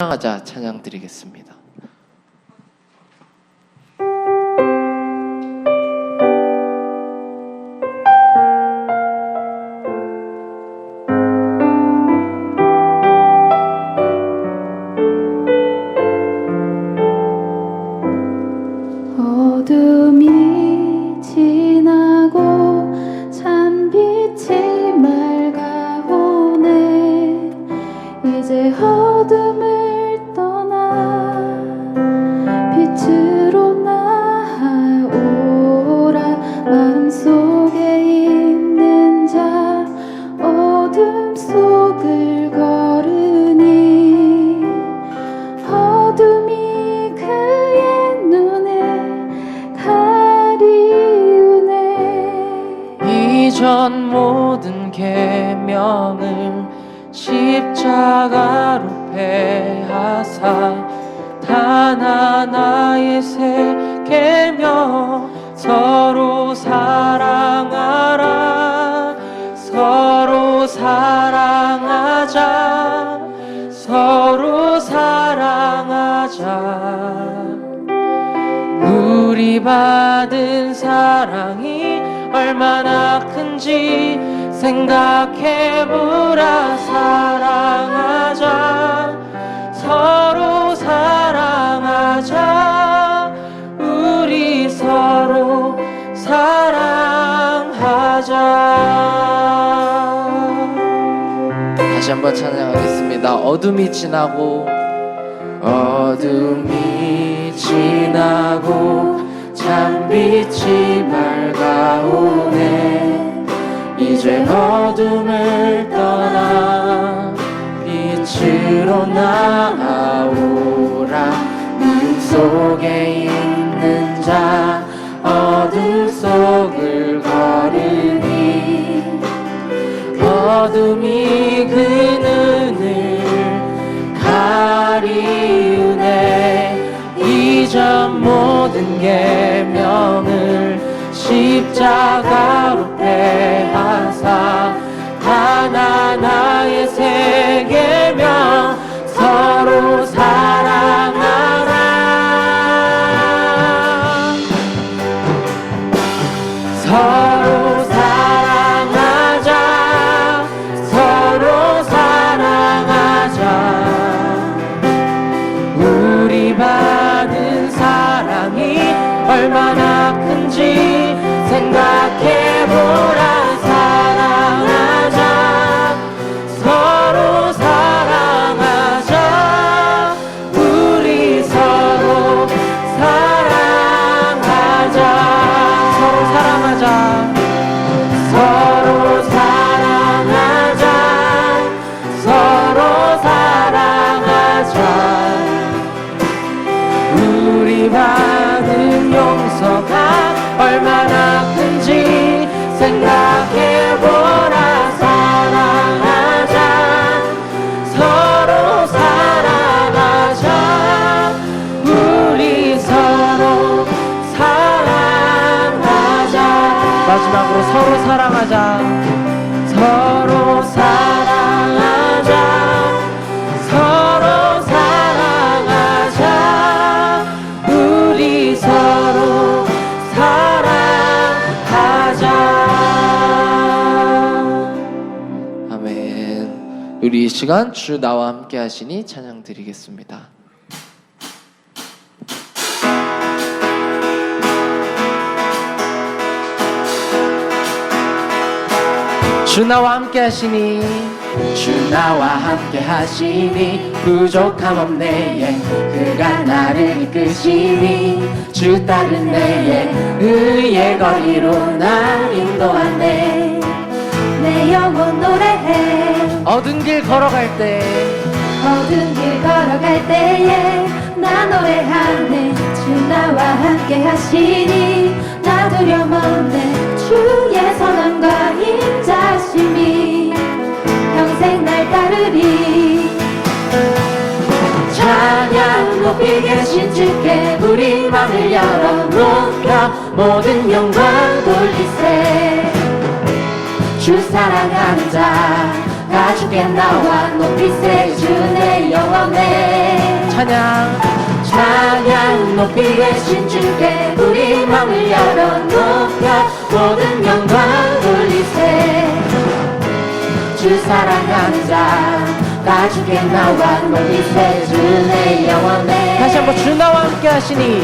사랑하자 찬양 드리겠습니다. 마 사랑하자 우리 받은 사랑이 얼마나 큰지 생각해보라. 사랑하자. 서로 사랑하자. 우리 서로 사랑하자. 다시 한번 찬양하겠습니다. 어둠이 지나고 어둠이 지나고 찬빛이 밝아오네. 이제 어둠을 떠나 빛으로 나아 십자 이 시간 주 나와 함께 하시니 찬양 드리겠습니다. 주 나와 함께 하시니. 주 나와 함께 하시니 부족함 없네 그가 나를 이끄시니 주 따른 내의 의의 거리로 날 인도하네. 내 영혼 노래해 어두운 길 걸어갈 때. 어두운 길 걸어갈 때에 나 노래하네. 주 나와 함께 하시니 나 두려움 없네 주의 선함과 인자심이 평생 날 따르리. 찬양 높이 계신 주께 우리 맘을 열어놓겨 모든 영광 돌리세. 주 사랑하는 자 가죽에 나와 높이 세 주내 영원해. 찬양. 찬양 높이 계신 주께 우리 마음을 열어 높여 모든 영광 돌리세. 주 사랑하는 자 다 주께 나와 높이세 주내 영원해 다시 한번 주 나와 함께 하시니.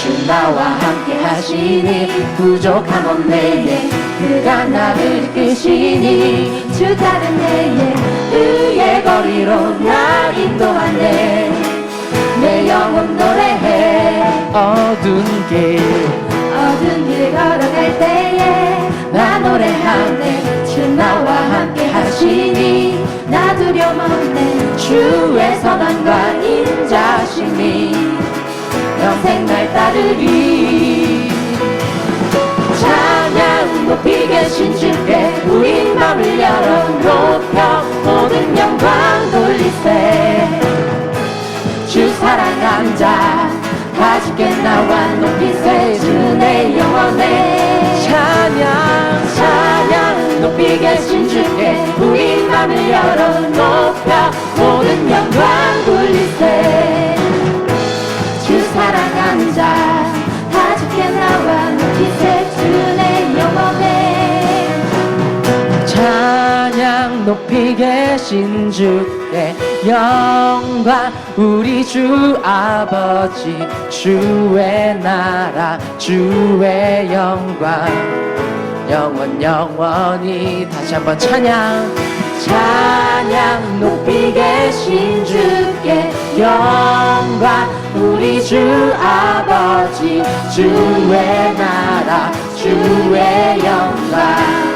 주 나와 함께 하시니 부족함 없네 그가 나를 이끄시니 주 다른 내에 의의 거리로 나 인도하네. 내 영혼 노래해 어두운 길. 어두운 길 걸어갈 때에 나 노래하네 계신 주께 우리 맘을 열어 높여 모든 영광 돌리세. 주 사랑한 자다 주께 나와 높이세. 주내 영원해 찬양 찬양 높이 계신 주께 우리 맘을 열어 높여 모든 영광 높이 계신 주의 영광 우리 주 아버지 주의 나라 주의 영광. 영원 영원히 다시 한번 찬양. 찬양 높이 계신 주께 영광 우리 주 아버지 주의 나라 주의 영광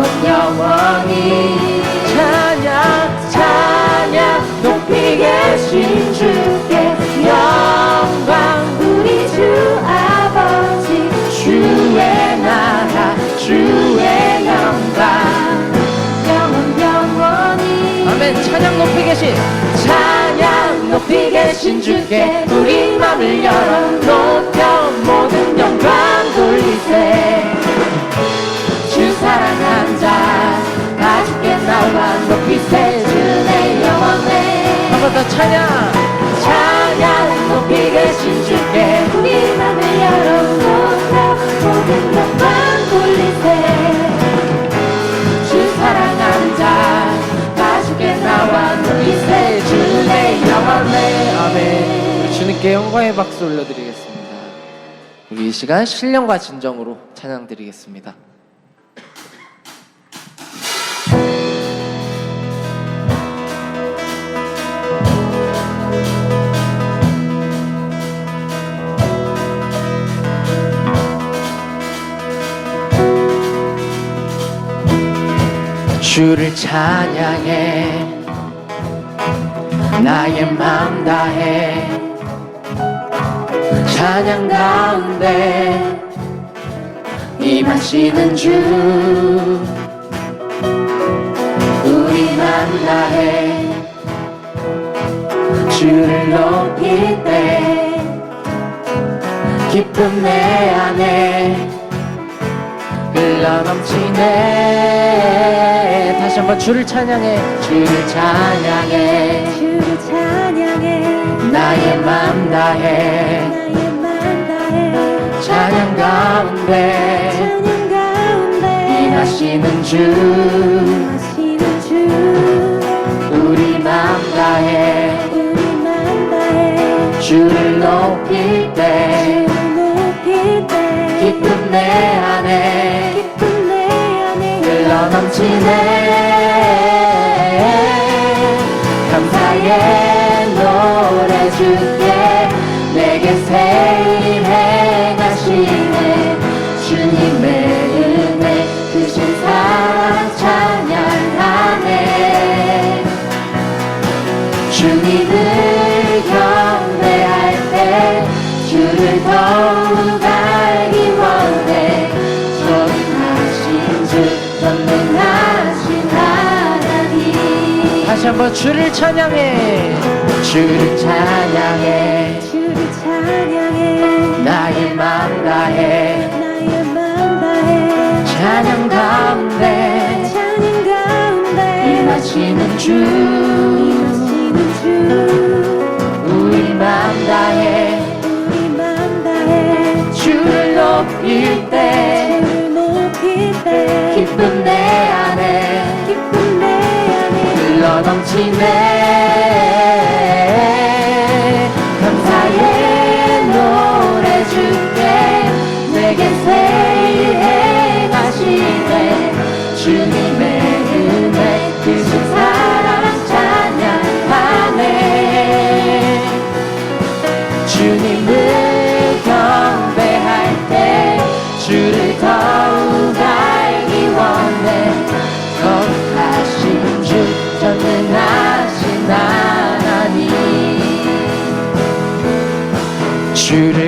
영원 영원히 찬양 찬양 높이 계신 주께 영광 우리 주 아버지 주의 나라 주의 영광. 영원 영원히 아멘. 찬양 높이 계신 찬양 높이 계신 주께 우리 맘을 열어 높여 모든 영광 돌리세 더 찬양. 찬양 높이 계신 주께 우리 맘을 열어 놓고 모든 영광 돌리세. 주 사랑한 자다 주께 나와 높이세. 주내 영원해 아멘. 우리 주님께 영광의 박수 올려드리겠습니다. 우리 이 시간 신령과 진정으로 찬양 드리겠습니다 주를 찬양해. 나의 맘 다해. 찬양 가운데 임하시는 주. 우리 맘 다해. 주를 높일 때 기쁨 내 안에 흘러 넘치네. 다시 한번 주를 찬양해. 주를 찬양해. 주를 찬양해. 나의 맘 다해. 나의 맘 다해. 찬양 가운데. 찬양 가운데. 임하시는 주. 하시는 주. 우리 맘 다해. 우리 맘 다해. 주를 높일 때 넘치네 감사의 한번 주를 찬양해. 주를 찬양해. 주를 찬양해. 나의 마음 다해. 나의 마음 다해. 찬양 가운데. 찬양 가운데. 임하시는 주. 임하시는 주. 우리 마음 다해. 우리 마음 다해. 주를 높일 때. she made.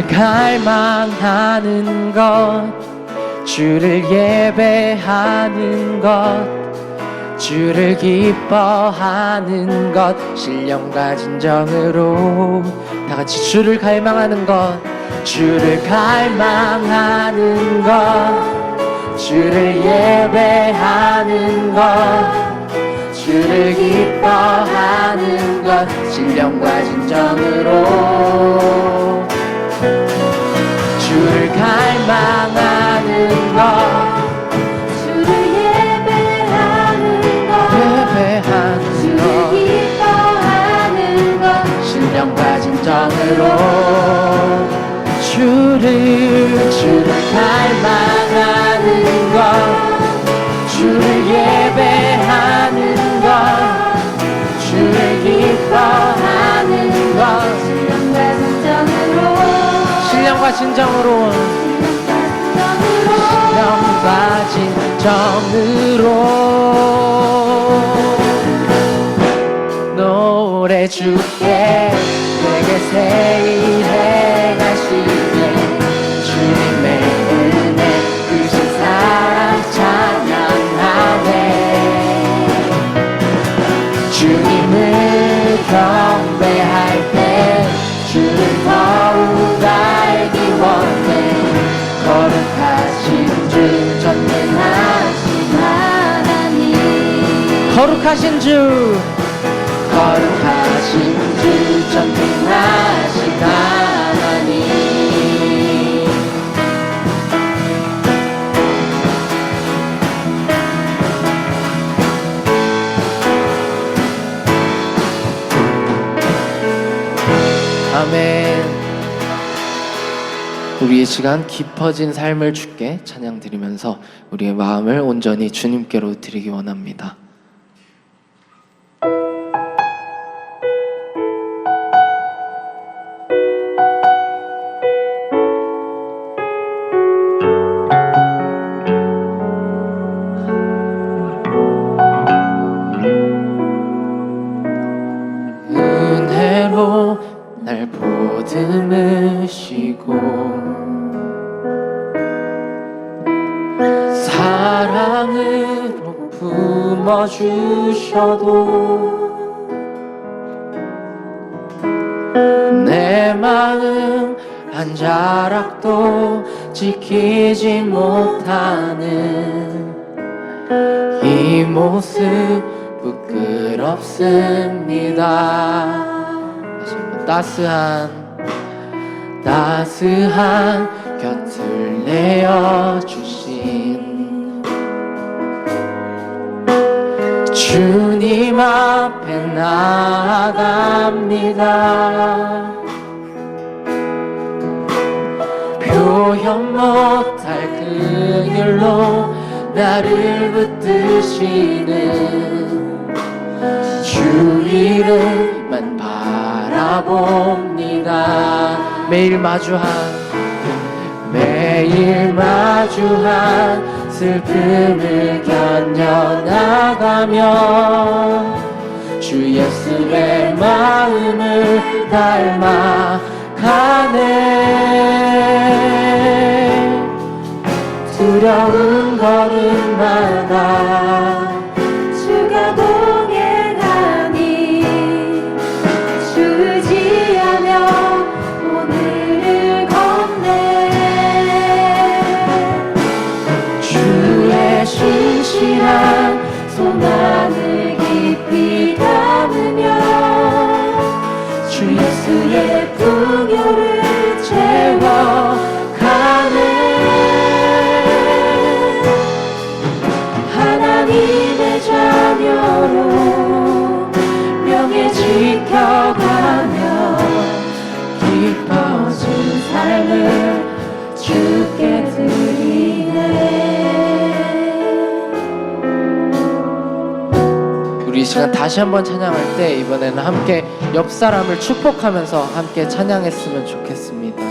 갈망하는 것 주를 예배하는 것 주를 기뻐하는 것 신령과 진정으로 다 같이 주를 갈망하는 것 주를 갈망하는 것 주를 예배하는 것 주를 기뻐하는 것 신령과 진정으로 주를 갈망하는 것. 주를 예배하는 것. 예배하는 주를 것. 기뻐하는 것. 신령과 진정으로 주를 주를 갈 정으로 신령과 신령과 진정으로 노래 주께 내게 새 거룩하신 주. 거룩하신 주 전능하신 하나님. 아멘. 우리의 시간 깊어진 삶을 주께 찬양 드리면서 우리의 마음을 온전히 주님께로 드리기 원합니다. 날 보듬으시고 사랑으로 품어주셔도 내 마음 한 자락도 지키지 못하는 이 모습 부끄럽습니다. 따스한 따스한 곁을 내어 주신 주님 앞에 나아갑니다. 표현 못할 그 일로 나를 붙드시는 주 이름만 바라봅니다. 매일 마주한 매일 마주한 슬픔을 견뎌나가며 주 예수의 마음을 닮아 가네. 두려운 걸음마다 시간 다시 한번 찬양할 때 이번에는 함께 옆 사람을 축복하면서 함께 찬양했으면 좋겠습니다.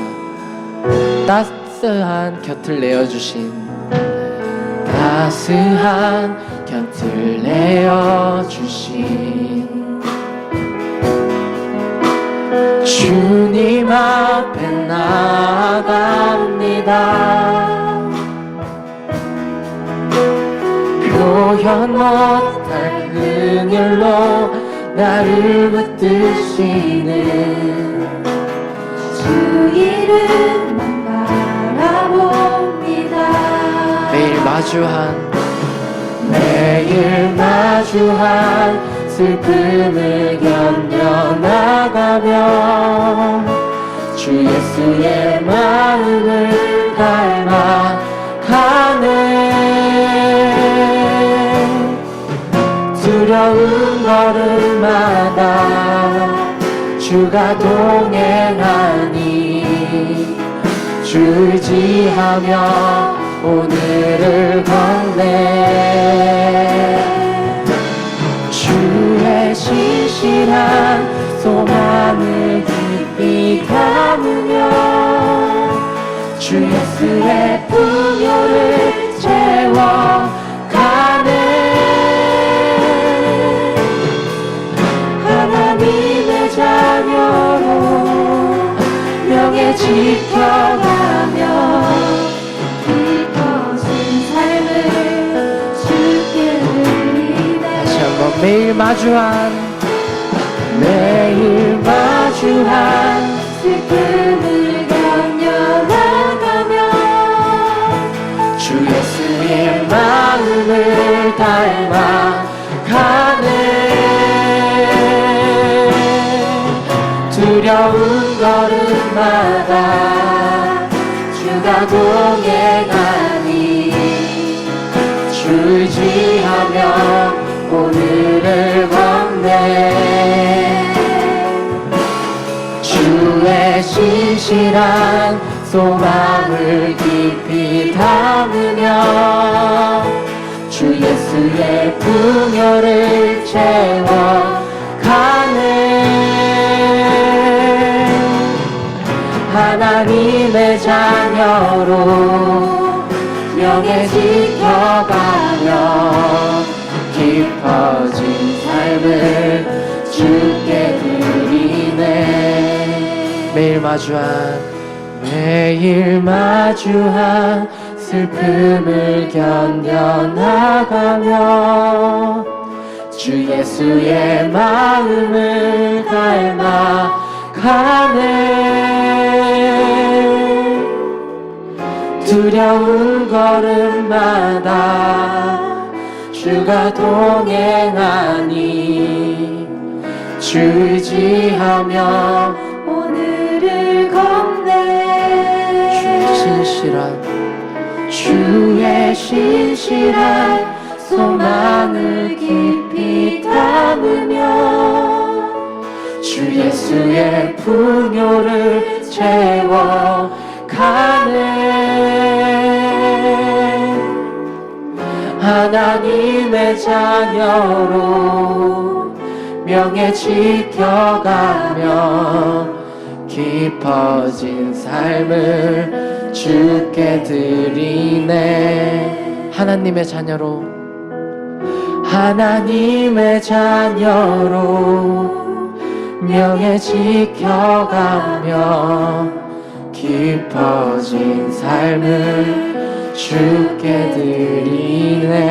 따스한 곁을 내어주신 따스한 곁을 내어주신 주님 앞 앞에 나아갑니다 표현 못 할 그늘로 나를 붙드시는 주 이름만 바라봅니다. 매일 마주한 매일 마주한 슬픔을 견뎌나가며 주 예수의 마음을 닮아 두려운 걸음마다 주가 동행하니 주 의지하며 오늘을 건네 주의 신실한 소망을 깊이 담으며 주 예수의 풍요를 채워 지켜가며 깊어진 삶을 주께 드리네 다시 한번 매일 마주한 매일 마주한 슬픔을 견뎌나가며 주 예수의 마음을 닮아 가네. 두려운 걸음마다 주가 동행하니 주 의지하며 오늘을 건네 주의 신실한 소망을 깊이 담으며 주 예수의 풍요를 채워 하나님의 자녀로 명예 지켜가며 깊어진 삶을 주께 드리네. 매일 마주한 매일 마주한 슬픔을 견뎌나가며 주 예수의 마음을 닮아 가네 두려운 걸음마다 주가 동행하니 주 의지하며 오늘을 건네 주의 신실한 주의 신실한 소망을 깊이 담으며 주 예수의 풍요를 채워 가네. 하나님의 자녀로 명예 지켜가며 깊어진 삶을 주께 드리네. 하나님의 자녀로. 하나님의 자녀로 명예 지켜가며 깊어진 삶을 주께 드리네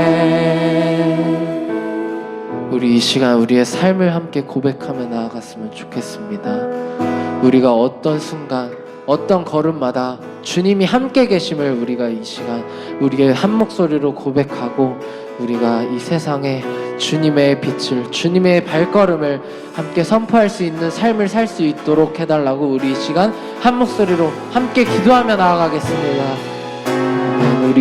우리 이 시간 우리의 삶을 함께 고백하며 나아갔으면 좋겠습니다. 우리가 어떤 순간, 어떤 걸음마다 주님이 함께 계심을 우리가 이 시간 우리의 한 목소리로 고백하고 우리가 이 세상에 주님의 빛을, 주님의 발걸음을 함께 선포할 수 있는 삶을 살 수 있도록 해달라고 우리 이 시간 한 목소리로 함께 기도하며 나아가겠습니다.